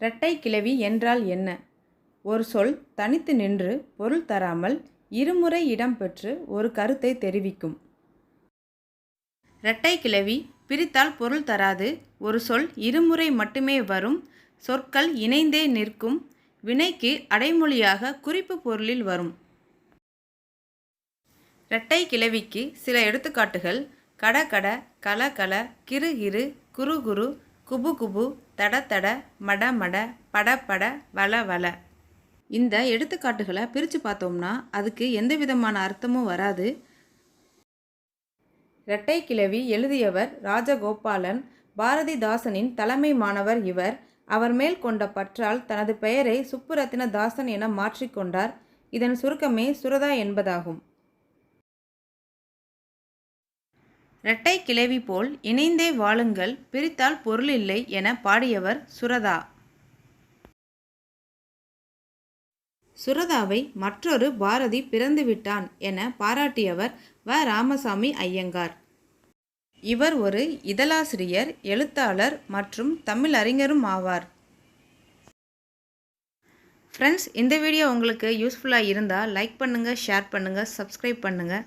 இரட்டை கிளவி என்றால் என்ன? ஒரு சொல் தனித்து நின்று பொருள் தராமல் இருமுறை இடம்பெற்று ஒரு கருத்தை தெரிவிக்கும். இரட்டை கிளவி பிரித்தால் பொருள் தராது. ஒரு சொல் இருமுறை மட்டுமே வரும். சொற்கள் இணைந்தே நிற்கும். வினைக்கு அடைமொழியாக குறிப்பு பொருளில் வரும். இரட்டை கிளவிக்கு சில எடுத்துக்காட்டுகள். கட கட கல கல கிறு கிறு குரு குரு குபு குபு தட தட மட மட பட பட வள வள. இந்த எடுத்துக்காட்டுகளை பிரித்து பார்த்தோம்னா அதுக்கு எந்த விதமான அர்த்தமும் வராது. இரட்டை கிளவி எழுதியவர் ராஜகோபாலன் பாரதிதாசனின் தலைமை மாணவர் இவர். அவர் மேல் கொண்ட பற்றால் தனது பெயரை சுப்புரத்தின தாசன் என மாற்றிக்கொண்டார் இதன் சுருக்கமே சுரதா என்பதாகும். இரட்டை கிளவி போல் இணைந்தே வாழுங்கள் பிரித்தால் பொருள் இல்லை என பாடியவர் சுரதா. சுரதாவை மற்றொரு பாரதி பிறந்துவிட்டான் என பாராட்டியவர் வ. ராமசாமி ஐயங்கார். இவர் ஒரு இதழாசிரியர் எழுத்தாளர் மற்றும் தமிழ் அறிஞரும் ஆவார். ஃப்ரெண்ட்ஸ் இந்த வீடியோ உங்களுக்கு யூஸ்ஃபுல்லாக இருந்தால் லைக் பண்ணுங்கள் ஷேர் பண்ணுங்கள் சப்ஸ்கிரைப் பண்ணுங்கள்